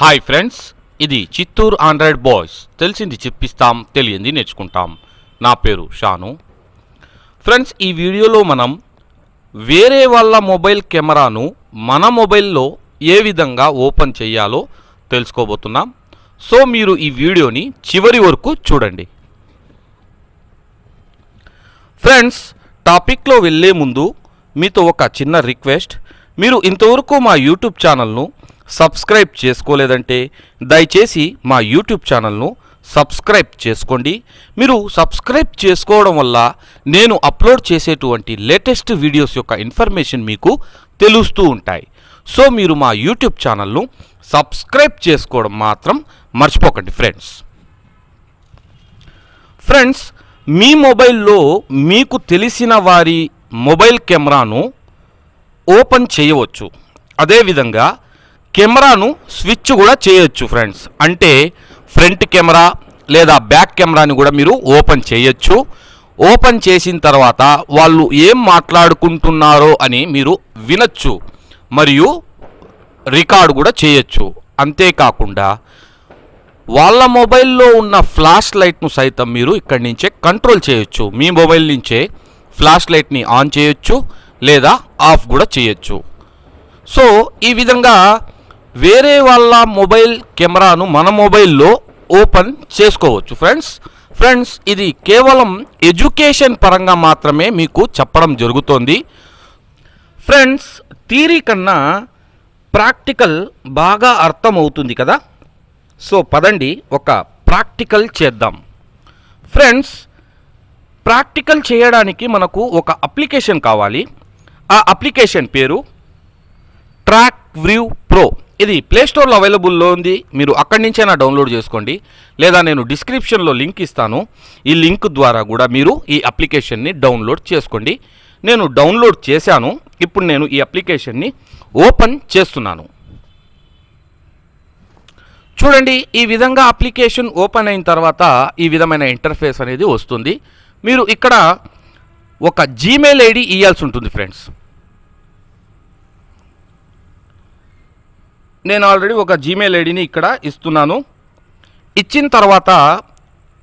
Hi friends ఇది Chittoor Android boys. తెలిసింది చెప్పిస్తాం తెలియంది నేర్చుకుంటాం. నా పేరు షాను. ఫ్రెండ్స్ ఈ వీడియోలో మనం వేరే వాళ్ళ మొబైల్ కెమెరాను మన మొబైల్లో ఏ విధంగా ఓపెన్ చేయాలో తెలుసుకోబోతున్నాం. సో మీరు ఈ వీడియోని చివరి వరకు చూడండి. ఫ్రెండ్స్ టాపిక్లో వెళ్ళే ముందు మీతో ఒక చిన్న రిక్వెస్ట్. మీరు ఇంతవరకు మా యూట్యూబ్ ఛానల్ను సబ్స్క్రైబ్ చేసుకోలేదంటే దయచేసి మా యూట్యూబ్ ఛానల్ను సబ్స్క్రైబ్ చేసుకోండి. మీరు సబ్స్క్రైబ్ చేసుకోవడం వల్ల నేను అప్లోడ్ చేసేటువంటి లేటెస్ట్ వీడియోస్ యొక్క ఇన్ఫర్మేషన్ మీకు తెలుస్తూ ఉంటాయి. సో మీరు మా యూట్యూబ్ ఛానల్ను సబ్స్క్రైబ్ చేసుకోవడం మాత్రం మర్చిపోకండి ఫ్రెండ్స్. ఫ్రెండ్స్ మీ మొబైల్లో మీకు తెలిసిన వారి మొబైల్ కెమెరాను ఓపెన్ చేయవచ్చు. అదేవిధంగా కెమెరాను స్విచ్ కూడా చేయొచ్చు ఫ్రెండ్స్. అంటే ఫ్రంట్ కెమెరా లేదా బ్యాక్ కెమెరాని కూడా మీరు ఓపెన్ చేయొచ్చు. ఓపెన్ చేసిన తర్వాత వాళ్ళు ఏం మాట్లాడుకుంటున్నారో అని మీరు వినొచ్చు. మరియు రికార్డు కూడా చేయొచ్చు. అంతేకాకుండా వాళ్ళ మొబైల్లో ఉన్న ఫ్లాష్ లైట్ను సైతం మీరు ఇక్కడి నుంచే కంట్రోల్ చేయొచ్చు. మీ మొబైల్ నుంచే ఫ్లాష్ లైట్ని ఆన్ చేయొచ్చు లేదా ఆఫ్ కూడా చేయొచ్చు. సో ఈ విధంగా వేరే వాళ్ళ మొబైల్ కెమెరాను మన మొబైల్లో ఓపెన్ చేసుకోవచ్చు. ఫ్రెండ్స్ ఫ్రెండ్స్ ఇది కేవలం ఎడ్యుకేషన్ పరంగా మాత్రమే మీకు చెప్పడం జరుగుతోంది. ఫ్రెండ్స్ థీరీ కన్నా ప్రాక్టికల్ బాగా అర్థమవుతుంది కదా? సో పదండి ఒక ప్రాక్టికల్ చేద్దాం. ఫ్రెండ్స్ ప్రాక్టికల్ చేయడానికి మనకు ఒక అప్లికేషన్ కావాలి. ఆ అప్లికేషన్ పేరు ట్రాక్ వ్యూ ఇది ప్లేస్టోర్లో అవైలబుల్లో ఉంది. మీరు అక్కడి నుంచైనా డౌన్లోడ్ చేసుకోండి. లేదా నేను డిస్క్రిప్షన్లో లింక్ ఇస్తాను. ఈ లింక్ ద్వారా కూడా మీరు ఈ అప్లికేషన్ని డౌన్లోడ్ చేసుకోండి. నేను డౌన్లోడ్ చేశాను. ఇప్పుడు నేను ఈ అప్లికేషన్ని ఓపెన్ చేస్తున్నాను. చూడండి ఈ విధంగా అప్లికేషన్ ఓపెన్ అయిన తర్వాత ఈ విధమైన ఇంటర్ఫేస్ అనేది వస్తుంది. మీరు ఇక్కడ ఒక జీమెయిల్ ఐడి ఇవ్వాల్సి ఉంటుంది ఫ్రెండ్స్ నేను ఆల్రెడీ ఒక జీమెయిల్ ఐడిని ఇక్కడ ఇస్తున్నాను. ఇచ్చిన తర్వాత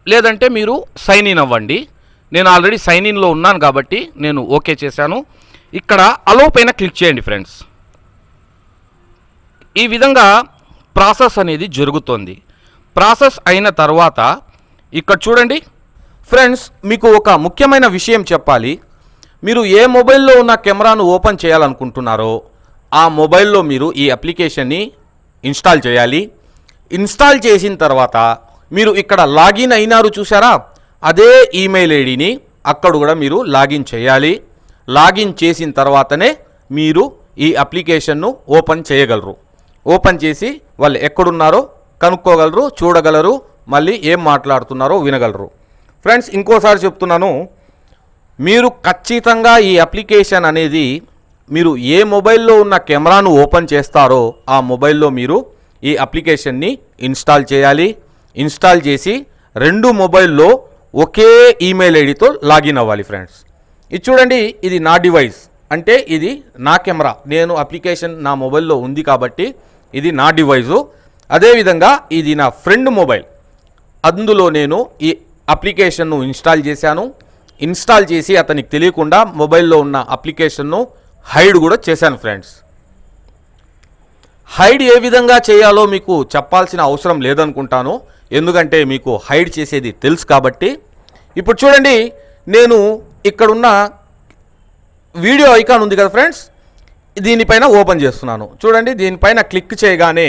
లేదంటే మీరు సైన్ ఇన్ అవ్వండి. నేను ఆల్రెడీ సైన్ ఇన్లో ఉన్నాను కాబట్టి నేను ఓకే చేశాను. ఇక్కడ అలో పైన క్లిక్ చేయండి ఫ్రెండ్స్ ఈ విధంగా ప్రాసెస్ అనేది జరుగుతోంది. ప్రాసెస్ అయిన తర్వాత ఇక్కడ చూడండి. ఫ్రెండ్స్ మీకు ఒక ముఖ్యమైన విషయం చెప్పాలి. మీరు ఏ మొబైల్లో ఉన్న కెమెరాను ఓపెన్ చేయాలనుకుంటున్నారో ఆ మొబైల్లో మీరు ఈ అప్లికేషన్ని ఇన్స్టాల్ చేయాలి. ఇన్స్టాల్ చేసిన తర్వాత మీరు ఇక్కడ లాగిన్ అయినారు చూసారా అదే ఈమెయిల్ ఐడిని అక్కడ కూడా మీరు లాగిన్ చేయాలి. లాగిన్ చేసిన తర్వాతనే మీరు ఈ అప్లికేషన్ను ఓపెన్ చేయగలరు. ఓపెన్ చేసి వాళ్ళు ఎక్కడున్నారో కనుక్కోగలరు చూడగలరు మళ్ళీ ఏం మాట్లాడుతున్నారో వినగలరు. ఫ్రెండ్స్ ఇంకోసారి చెప్తున్నాను. మీరు ఖచ్చితంగా ఈ అప్లికేషన్ అనేది మీరు ఏ మొబైల్లో ఉన్న కెమెరాను ఓపెన్ చేస్తారో ఆ మొబైల్లో మీరు ఈ అప్లికేషన్ని ఇన్స్టాల్ చేయాలి. ఇన్స్టాల్ చేసి రెండు మొబైల్లో ఒకే ఈమెయిల్ ఐడితో లాగిన్ అవ్వాలి ఫ్రెండ్స్. ఇది చూడండి ఇది నా డివైస్. అంటే ఇది నా కెమెరా. నేను అప్లికేషన్ నా మొబైల్లో ఉంది కాబట్టి ఇది నా డివైజు. అదేవిధంగా ఇది నా ఫ్రెండ్ మొబైల్. అందులో నేను ఈ అప్లికేషన్ను ఇన్స్టాల్ చేశాను. ఇన్స్టాల్ చేసి అతనికి తెలియకుండా మొబైల్లో ఉన్న అప్లికేషన్ను హైడ్ కూడా చేశాను ఫ్రెండ్స్ హైడ్ ఏ విధంగా చేయాలో మీకు చెప్పాల్సిన అవసరం లేదనుకుంటాను. ఎందుకంటే మీకు హైడ్ చేసేది తెలుసు కాబట్టి. ఇప్పుడు చూడండి నేను ఇక్కడున్న వీడియో ఐకాన్ ఉంది కదా ఫ్రెండ్స్ దీనిపైన ఓపెన్ చేస్తున్నాను. చూడండి దీనిపైన క్లిక్ చేయగానే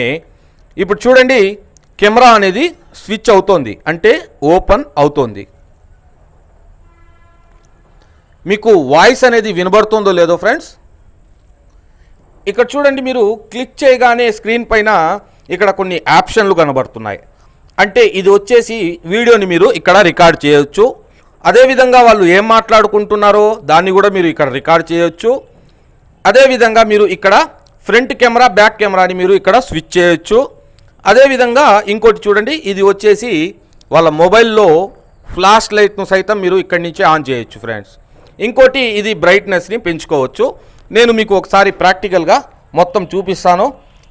ఇప్పుడు చూడండి కెమెరా అనేది స్విచ్ అవుతోంది. అంటే ఓపెన్ అవుతోంది. మీకు వాయిస్ అనేది వినబడుతుందో లేదో ఫ్రెండ్స్ ఇక్కడ చూడండి మీరు క్లిక్ చేయగానే స్క్రీన్ పైన ఇక్కడ కొన్ని ఆప్షన్లు కనబడుతున్నాయి. అంటే ఇది వచ్చేసి వీడియోని మీరు ఇక్కడ రికార్డ్ చేయొచ్చు. అదేవిధంగా వాళ్ళు ఏం మాట్లాడుకుంటున్నారో దాన్ని కూడా మీరు ఇక్కడ రికార్డ్ చేయొచ్చు. అదేవిధంగా మీరు ఇక్కడ ఫ్రంట్ కెమెరా బ్యాక్ కెమెరాని మీరు ఇక్కడ స్విచ్ చేయొచ్చు. అదేవిధంగా ఇంకోటి చూడండి ఇది వచ్చేసి వాళ్ళ మొబైల్లో ఫ్లాష్ లైట్ను సైతం మీరు ఇక్కడి నుంచే ఆన్ చేయొచ్చు ఫ్రెండ్స్. ఇంకోటి ఇది బ్రైట్నెస్ని పెంచుకోవచ్చు. నేను మీకు ఒకసారి ప్రాక్టికల్గా మొత్తం చూపిస్తాను.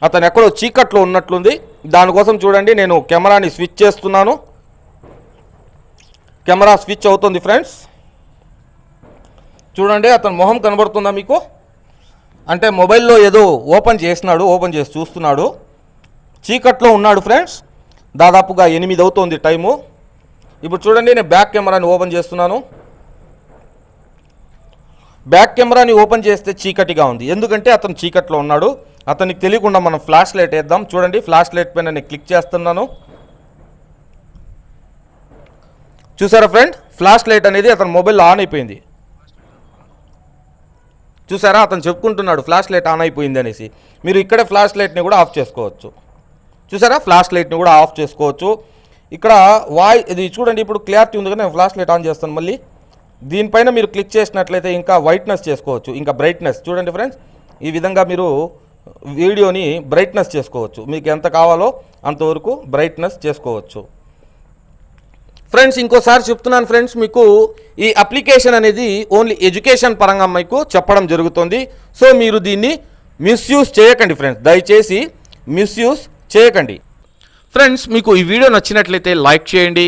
అతను ఎక్కడో చీకట్లో ఉన్నట్లుంది. దానికోసం చూడండి నేను కెమెరాని స్విచ్ చేస్తున్నాను. కెమెరా స్విచ్ అవుతుంది ఫ్రెండ్స్. చూడండి అతను మొహం కనబడుతుందా మీకు? అంటే మొబైల్లో ఏదో ఓపెన్ చేసినాడు ఓపెన్ చేసి చూస్తున్నాడు. చీకట్లో ఉన్నాడు ఫ్రెండ్స్. దాదాపుగా ఎనిమిది అవుతుంది టైము. ఇప్పుడు చూడండి నేను బ్యాక్ కెమెరాని ఓపెన్ చేస్తున్నాను. బ్యాక్ కెమెరాని ఓపెన్ చేస్తే చీకటిగా ఉంది. ఎందుకంటే అతను చీకట్లో ఉన్నాడు. అతనికి తెలియకుండా మనం ఫ్లాష్ లైట్ వేద్దాం. చూడండి ఫ్లాష్ లైట్ పైన నేను క్లిక్ చేస్తున్నాను. చూసారా ఫ్రెండ్? ఫ్లాష్ లైట్ అనేది అతని మొబైల్ ఆన్ అయిపోయింది. చూసారా? అతను చెప్పుకుంటున్నాడు ఫ్లాష్ లైట్ ఆన్ అయిపోయింది అనేసి. మీరు ఇక్కడే ఫ్లాష్ లైట్ని కూడా ఆఫ్ చేసుకోవచ్చు. చూసారా? ఫ్లాష్ లైట్ని కూడా ఆఫ్ చేసుకోవచ్చు. ఇక్కడ వాయి ఇది చూడండి ఇప్పుడు క్లారిటీ ఉంది కదా నేను ఫ్లాష్ లైట్ ఆన్ చేస్తాను మళ్ళీ. దీనిపైన మీరు క్లిక్ చేసినట్లయితే ఇంకా వైట్నెస్ చేసుకోవచ్చు ఇంకా బ్రైట్నెస్ చూడండి ఫ్రెండ్స్ ఈ విధంగా మీరు వీడియోని బ్రైట్నెస్ చేసుకోవచ్చు. మీకు ఎంత కావాలో అంతవరకు బ్రైట్నెస్ చేసుకోవచ్చు. ఫ్రెండ్స్ ఇంకోసారి చెప్తున్నాను ఫ్రెండ్స్ మీకు ఈ అప్లికేషన్ అనేది ఓన్లీ ఎడ్యుకేషన్ పరంగా మీకు చెప్పడం జరుగుతుంది. సో మీరు దీన్ని మిస్యూజ్ చేయకండి ఫ్రెండ్స్ దయచేసి మిస్యూజ్ చేయకండి. ఫ్రెండ్స్ మీకు ఈ వీడియో నచ్చినట్లయితే లైక్ చేయండి.